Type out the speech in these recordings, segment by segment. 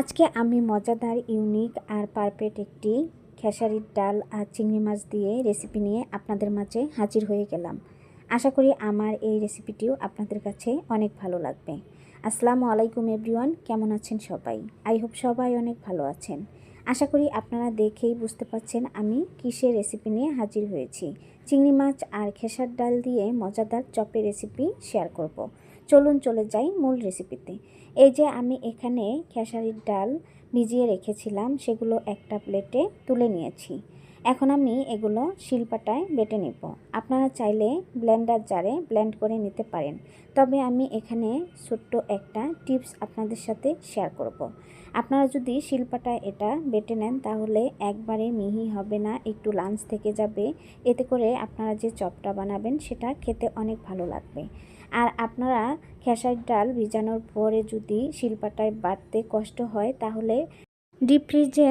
আজকে আমি মজাদার ইউনিক আর পারফেক্ট একটি খেসারির ডাল আর চিংড়ি মাছ দিয়ে রেসিপি নিয়ে আপনাদের মাঝে হাজির হয়ে গেলাম। আশা করি আমার এই রেসিপিটিও আপনাদের কাছে অনেক ভালো লাগবে। আসসালামু আলাইকুম এভরিওয়ান কেমন আছেন সবাই? আই হোপ সবাই অনেক ভালো আছেন। আশা করি আপনারা দেখেই বুঝতে পারছেন আমি কিসের রেসিপি নিয়ে হাজির হয়েছি। চিংড়ি মাছ আর খেসার ডাল দিয়ে মজাদার চপের রেসিপি শেয়ার করব। চলুন চলে যাই মূল রেসিপিতে এই যে আমি এখানে খেসারির ডাল ভিজিয়ে রেখেছিলাম, সেগুলো একটা প্লেটে তুলে নিয়েছি। এখন আমি এগুলো শিলপাটায় বেটে নেব। আপনারা চাইলে ব্লেন্ডার জারে ব্লেন্ড করে নিতে পারেন। তবে আমি এখানে ছোট্ট একটা টিপস আপনাদের সাথে শেয়ার করব। আপনারা যদি শিলপাটায় এটা বেটে নেন, তাহলে একবারে মিহি হবে না, একটু লাঞ্চ থেকে যাবে। এতে করে আপনারা যে চপটা বানাবেন, সেটা খেতে অনেক ভালো লাগবে। আর আপনারা খেসার ডাল ভিজানোর পরে যদি শিলপাটায় বাটতে কষ্ট হয়, তাহলে ডিপ ফ্রিজে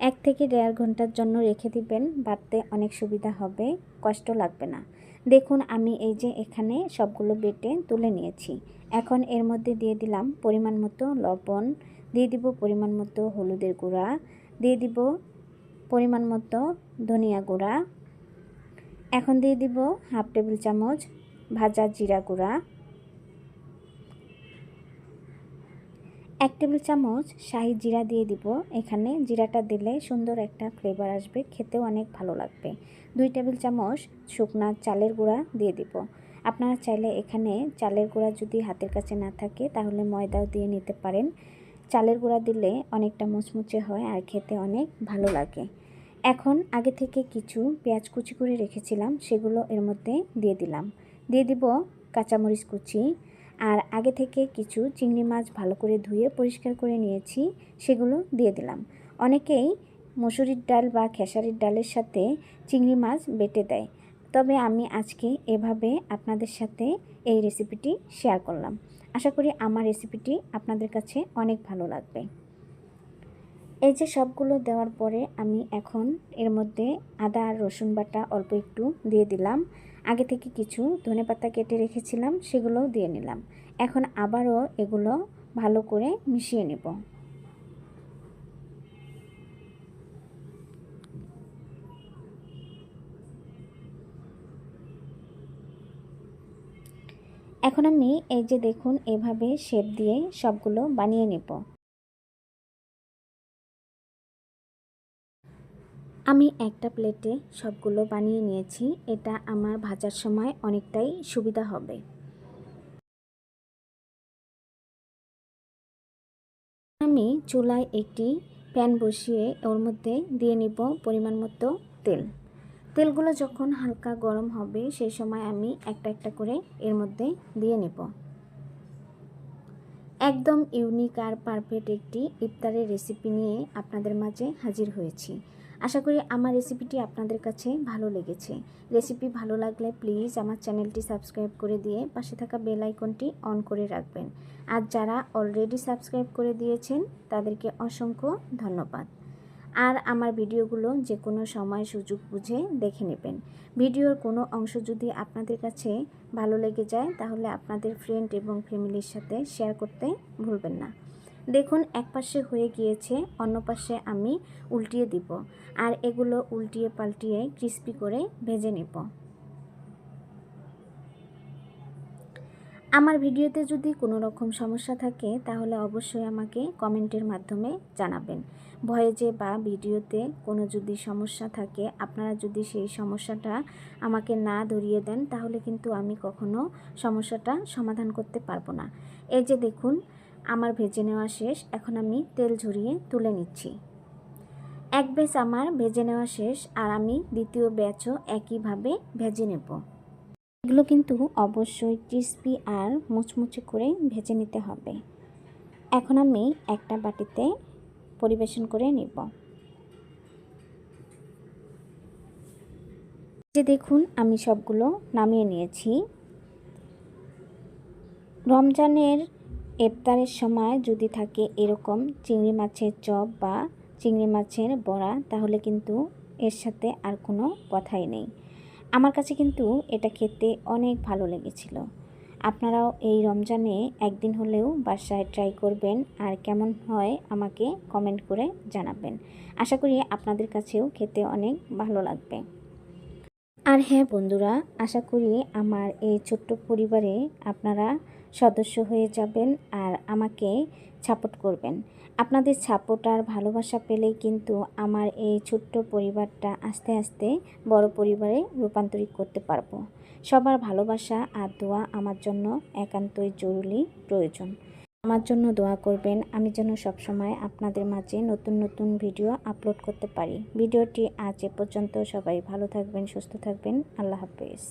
এক থেকে দেড় ঘণ্টার জন্য রেখে দিবেন বাটতে অনেক সুবিধা হবে, কষ্ট লাগবে না। দেখুন, আমি এই যে এখানে সবগুলো বেটে তুলে নিয়েছি। এখন এর মধ্যে দিয়ে দিলাম পরিমাণ মতো লবণ, দিয়ে দিব পরিমাণ মতো হলুদের গুঁড়া, দিয়ে দিব পরিমাণ মতো ধনিয়া গুঁড়া। এখন দিয়ে দিব হাফ টেবিল চামচ ভাজা জিরা গুঁড়া। এক টেবিল চামচ শাহি জিরা দিয়ে দিব। এখানে জিরাটা দিলে সুন্দর একটা ফ্লেভার আসবে, খেতেও অনেক ভালো লাগবে। দুই টেবিল চামচ শুকনা চালের গুঁড়া দিয়ে দিব। আপনারা চাইলে এখানে চালের গুঁড়া যদি হাতের কাছে না থাকে, তাহলে ময়দাও দিয়ে নিতে পারেন। চালের গুঁড়া দিলে অনেকটা মুচমুচে হয় আর খেতে অনেক ভালো লাগে। এখন আগে থেকে কিছু পেঁয়াজ কুচি করে রেখেছিলাম, সেগুলো এর মধ্যে দিয়ে দিলাম। দিয়ে দিব কাঁচামরিচ কুচি আর আগে থেকে কিছু চিংড়ি মাছ ভালো করে ধুয়ে পরিষ্কার করে নিয়েছি, সেগুলো দিয়ে দিলাম। অনেকেই মসুরির ডাল বা খেসারির ডালের সাথে চিংড়ি মাছ বেটে দেয়। তবে আমি আজকে এভাবে আপনাদের সাথে এই রেসিপিটি শেয়ার করলাম। আশা করি আমার রেসিপিটি আপনাদের কাছে অনেক ভালো লাগবে। এই যে সবগুলো দেওয়ার পরে আমি এখন এর মধ্যে আদা আর রসুন বাটা অল্প একটু দিয়ে দিলাম। আগে থেকে কিছু ধনে পাতা কেটে রেখেছিলাম, সেগুলোও দিয়ে নিলাম। এখন আবারও এগুলো ভালো করে মিশিয়ে নেব। এখন আমি এই যে দেখুন, এভাবে শেপ দিয়ে সবগুলো বানিয়ে নেব। আমি একটা প্লেটে সবগুলো বানিয়ে নিয়েছি। এটা আমার ভাজার সময় অনেকটাই সুবিধা হবে। আমি চুলায় একটি প্যান বসিয়ে ওর মধ্যে দিয়ে নিব পরিমাণ মতো তেল। তেলগুলো যখন হালকা গরম হবে, সেই সময় আমি একটা একটা করে এর মধ্যে দিয়ে নেব। একদম ইউনিক আর পারফেক্ট একটি ইফতারের রেসিপি নিয়ে আপনাদের মাঝে হাজির হয়েছি। আশা করি আমার রেসিপিটি আপনাদের কাছে ভালো লেগেছে। রেসিপি ভালো লাগলে প্লিজ আমার চ্যানেলটি সাবস্ক্রাইব করে দিয়ে পাশে থাকা বেল আইকনটি অন করে রাখবেন। আর যারা অলরেডি সাবস্ক্রাইব করে দিয়েছেন, তাদেরকে অসংখ্য ধন্যবাদ। আর আমার ভিডিওগুলো যে কোনো সময় সুযোগ বুঝে দেখে নেবেন। ভিডিওর কোনো অংশ যদি আপনাদের কাছে ভালো লেগে যায়, তাহলে আপনাদের ফ্রেন্ড এবং ফ্যামিলির সাথে শেয়ার করতে ভুলবেন না। দেখুন, এক পাশে হয়ে গিয়েছে, অন্য পাশে আমি উল্টিয়ে দিব। আর এগুলো উল্টিয়ে পাল্টিয়ে ক্রিস্পি করে ভেজে নেব। আমার ভিডিওতে যদি কোনো রকম সমস্যা থাকে, তাহলে অবশ্যই আমাকে কমেন্টের মাধ্যমে জানাবেন। ভয়েজে বা ভিডিওতে কোনো যদি সমস্যা থাকে, আপনারা যদি সেই সমস্যাটা আমাকে না ধরিয়ে দেন, তাহলে কিন্তু আমি কখনো সমস্যাটা সমাধান করতে পারব না। এই যে দেখুন আমার ভেজে নেওয়া শেষ, এখন আমি তেল ঝরিয়ে তুলে নিচ্ছি। এক ব্যাচ আমার ভেজে নেওয়া শেষ আর আমি দ্বিতীয় ব্যাচও একইভাবে ভেজে নেব। এগুলো কিন্তু অবশ্যই ক্রিস্পি আর মুচমুচে করে ভেজে নিতে হবে। এখন আমি একটা বাটিতে পরিবেশন করে নিব। যে দেখুন, আমি সবগুলো নামিয়ে নিয়েছি। রমজানের ইফতারের সময় যদি থাকে এরকম চিংড়ি মাছের চপ বা চিংড়ি মাছের বড়া, তাহলে কিন্তু এর সাথে আর কোনো কথাই নেই। আমার কাছে কিন্তু এটা খেতে অনেক ভালো লেগেছিল। আপনারাও এই রমজানে একদিন হলেও বাসায় ট্রাই করবেন আর কেমন হয় আমাকে কমেন্ট করে জানাবেন। আশা করি আপনাদের কাছেও খেতে অনেক ভালো লাগবে। আর হ্যাঁ বন্ধুরা, আশা করি আমার এই ছোট্ট পরিবারে আপনারা সদস্য হয়ে যাবেন আর আমাকে সাপোর্ট করবেন। আপনাদের সাপোর্ট আর ভালোবাসা পেলে কিন্তু আমার এই ছোট্ট পরিবারটা আস্তে আস্তে বড় পরিবারে রূপান্তরিত করতে পারব। সবার ভালোবাসা আর দোয়া আমার জন্য একান্তই জরুরি, প্রয়োজন। আমার জন্য দোয়া করবেন, আমি যেন সবসময় আপনাদের মাঝে নতুন নতুন ভিডিও আপলোড করতে পারি। ভিডিওটি আজ এ পর্যন্ত সবাই ভালো থাকবেন, সুস্থ থাকবেন। আল্লাহ হাফেজ।